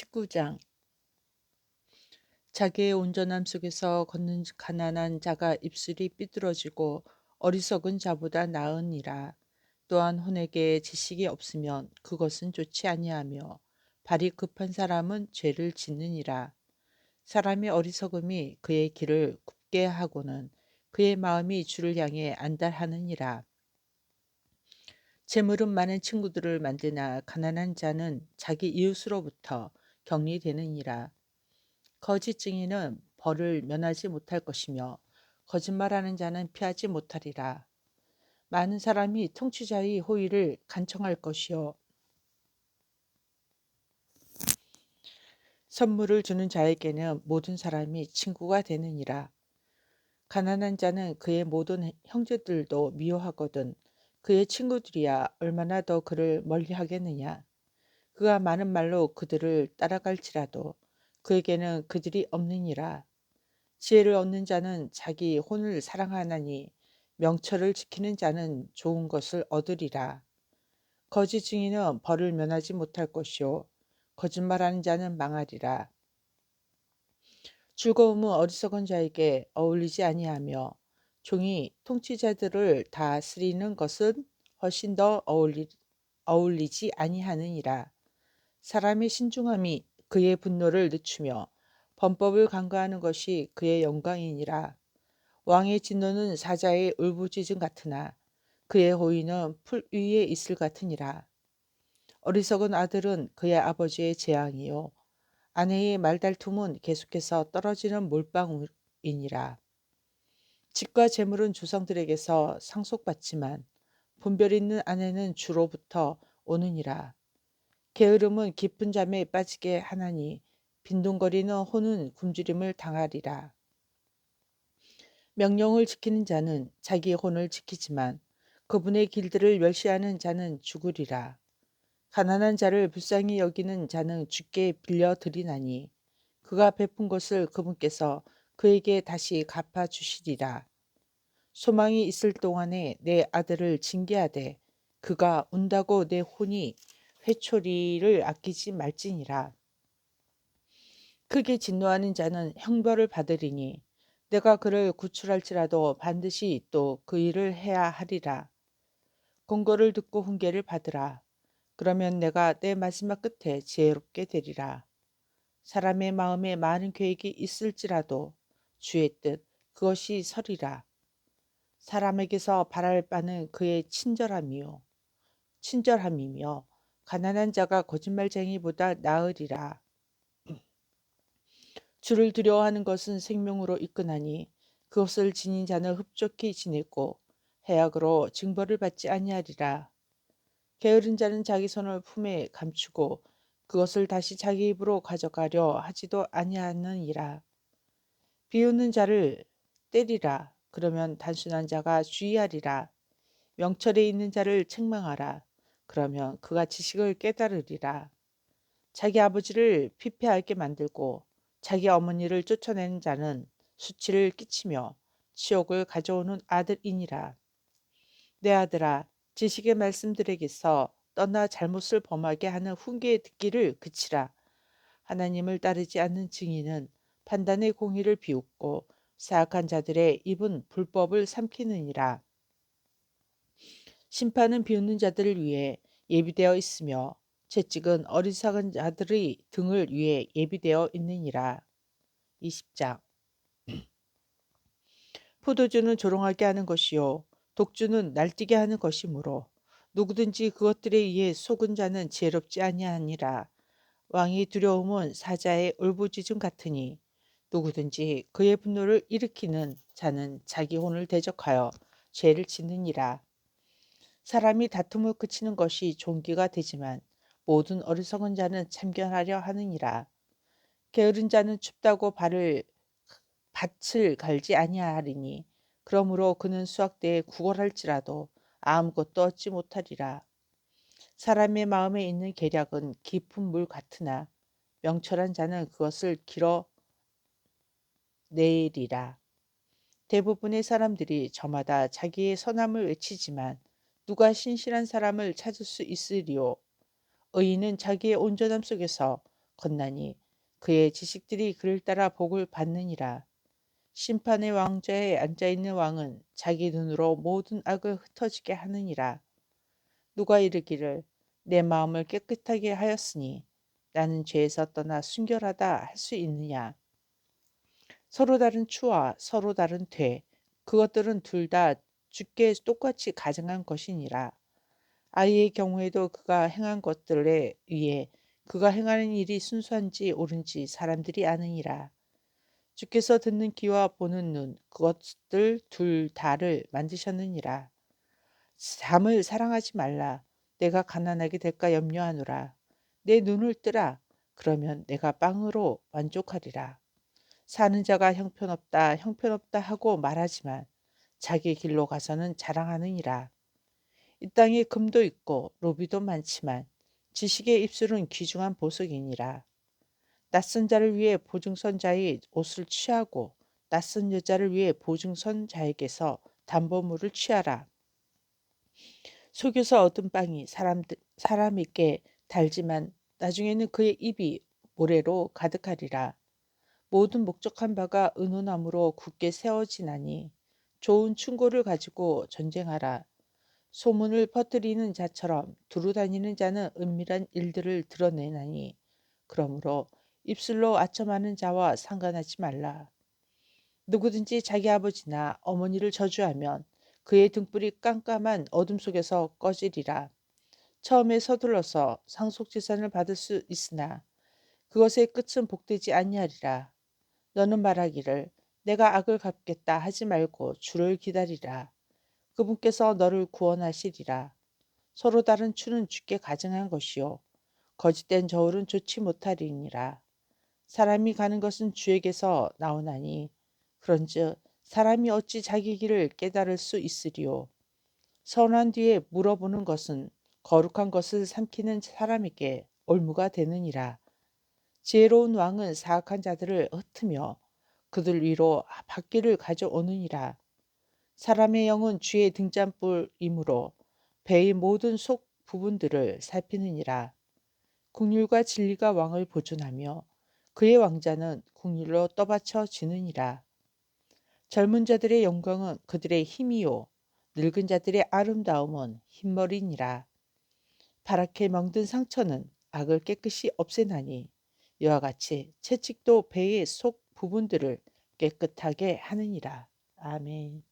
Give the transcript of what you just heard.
19장 자기의 온전함 속에서 걷는 가난한 자가 입술이 삐뚤어지고 어리석은 자보다 나으니라. 또한 혼에게 지식이 없으면 그것은 좋지 아니하며 발이 급한 사람은 죄를 짓느니라. 사람의 어리석음이 그의 길을 굽게 하고는 그의 마음이 주를 향해 안달하느니라. 재물은 많은 친구들을 만드나 가난한 자는 자기 이웃으로부터 격리되느니라. 거짓 증인은 벌을 면하지 못할 것이며 거짓말하는 자는 피하지 못하리라. 많은 사람이 통치자의 호의를 간청할 것이요 선물을 주는 자에게는 모든 사람이 친구가 되느니라. 가난한 자는 그의 모든 형제들도 미워하거든 그의 친구들이야 얼마나 더 그를 멀리 하겠느냐. 그가 많은 말로 그들을 따라갈지라도 그에게는 그들이 없느니라. 지혜를 얻는 자는 자기 혼을 사랑하나니 명철을 지키는 자는 좋은 것을 얻으리라. 거짓 증인은 벌을 면하지 못할 것이요 거짓말하는 자는 망하리라. 즐거움은 어리석은 자에게 어울리지 아니하며 종이 통치자들을 다스리는 것은 훨씬 더 어울리, 어울리지 아니하느니라. 사람의 신중함이 그의 분노를 늦추며 범법을 간과하는 것이 그의 영광이니라. 왕의 진노는 사자의 울부짖음 같으나 그의 호의는 풀 위에 있을 같으니라. 어리석은 아들은 그의 아버지의 재앙이요 아내의 말달툼은 계속해서 떨어지는 몰빵이니라. 집과 재물은 조상들에게서 상속받지만 분별 있는 아내는 주로부터 오느니라. 게으름은 깊은 잠에 빠지게 하나니 빈둥거리는 혼은 굶주림을 당하리라. 명령을 지키는 자는 자기의 혼을 지키지만 그분의 길들을 멸시하는 자는 죽으리라. 가난한 자를 불쌍히 여기는 자는 주께 빌려 드리나니 그가 베푼 것을 그분께서 그에게 다시 갚아 주시리라. 소망이 있을 동안에 내 아들을 징계하되 그가 운다고 내 혼이 회초리를 아끼지 말지니라. 크게 진노하는 자는 형벌을 받으리니 내가 그를 구출할지라도 반드시 또 그 일을 해야 하리라. 공고를 듣고 훈계를 받으라. 그러면 내가 내 마지막 끝에 지혜롭게 되리라. 사람의 마음에 많은 계획이 있을지라도 주의 뜻 그것이 설이라. 사람에게서 바랄 바는 그의 친절함이요 친절함이며 가난한 자가 거짓말쟁이보다 나으리라. 주를 두려워하는 것은 생명으로 이끈하니 그것을 지닌 자는 흡족히 지내고 해악으로 징벌을 받지 아니하리라. 게으른 자는 자기 손을 품에 감추고 그것을 다시 자기 입으로 가져가려 하지도 아니하느니라. 비웃는 자를 때리라. 그러면 단순한 자가 주의하리라. 명철에 있는 자를 책망하라. 그러면 그가 지식을 깨달으리라. 자기 아버지를 피폐하게 만들고 자기 어머니를 쫓아내는 자는 수치를 끼치며 치욕을 가져오는 아들이니라. 내 아들아, 지식의 말씀들에게서 떠나 잘못을 범하게 하는 훈계의 듣기를 그치라. 하나님을 따르지 않는 증인은 판단의 공의를 비웃고 사악한 자들의 입은 불법을 삼키느니라. 심판은 비웃는 자들을 위해 예비되어 있으며 채찍은 어리석은 자들의 등을 위해 예비되어 있느니라. 20장 포도주는 조롱하게 하는 것이요 독주는 날뛰게 하는 것이므로 누구든지 그것들에 의해 속은 자는 지혜롭지 아니하니라. 왕의 두려움은 사자의 울부짖음 같으니 누구든지 그의 분노를 일으키는 자는 자기 혼을 대적하여 죄를 짓느니라. 사람이 다툼을 그치는 것이 종기가 되지만 모든 어리석은 자는 참견하려 하느니라. 게으른 자는 춥다고 발을 밭을 갈지 아니하리니 그러므로 그는 수학대에 구걸할지라도 아무것도 얻지 못하리라. 사람의 마음에 있는 계략은 깊은 물 같으나 명철한 자는 그것을 길어 내리라. 대부분의 사람들이 저마다 자기의 선함을 외치지만 누가 신실한 사람을 찾을 수 있으리요. 의인은 자기의 온전함 속에서 건나니 그의 지식들이 그를 따라 복을 받느니라. 심판의 왕좌에 앉아 있는 왕은 자기 눈으로 모든 악을 흩어지게 하느니라. 누가 이르기를 내 마음을 깨끗하게 하였으니 나는 죄에서 떠나 순결하다 할 수 있느냐? 서로 다른 추와 서로 다른 퇴 그것들은 둘 다 주께 똑같이 가증한 것이니라. 아이의 경우에도 그가 행한 것들에 의해 그가 행하는 일이 순수한지 옳은지 사람들이 아느니라. 주께서 듣는 귀와 보는 눈 그것들 둘 다를 만드셨느니라. 잠을 사랑하지 말라. 내가 가난하게 될까 염려하노라. 내 눈을 뜨라. 그러면 내가 빵으로 만족하리라. 사는 자가 형편없다 형편없다 하고 말하지만 자기 길로 가서는 자랑하느니라. 이 땅에 금도 있고 로비도 많지만 지식의 입술은 귀중한 보석이니라. 낯선 자를 위해 보증선 자의 옷을 취하고 낯선 여자를 위해 보증선 자에게서 담보물을 취하라. 속여서 얻은 빵이 사람, 사람에게 달지만 나중에는 그의 입이 모래로 가득하리라. 모든 목적한 바가 은호나무로 굳게 세워지나니 좋은 충고를 가지고 전쟁하라. 소문을 퍼뜨리는 자처럼 두루 다니는 자는 은밀한 일들을 드러내나니 그러므로 입술로 아첨하는 자와 상관하지 말라. 누구든지 자기 아버지나 어머니를 저주하면 그의 등불이 깜깜한 어둠 속에서 꺼지리라. 처음에 서둘러서 상속재산을 받을 수 있으나 그것의 끝은 복되지 아니하리라. 너는 말하기를 내가 악을 갚겠다 하지 말고 주를 기다리라. 그분께서 너를 구원하시리라. 서로 다른 추는 주께 가증한 것이요. 거짓된 저울은 좋지 못하리니라. 사람이 가는 것은 주에게서 나오나니 그런즉 사람이 어찌 자기 길을 깨달을 수 있으리요. 선한 뒤에 물어보는 것은 거룩한 것을 삼키는 사람에게 올무가 되느니라. 지혜로운 왕은 사악한 자들을 흩으며 그들 위로 바퀴를 가져오느니라. 사람의 영은 주의 등잔불이므로 배의 모든 속 부분들을 살피느니라. 국률과 진리가 왕을 보존하며 그의 왕자는 국률로 떠받쳐 지느니라. 젊은 자들의 영광은 그들의 힘이요 늙은 자들의 아름다움은 흰머리니라. 파랗게 멍든 상처는 악을 깨끗이 없애나니 이와 같이 채찍도 배의 속 부분들을 깨끗하게 하느니라. 아멘.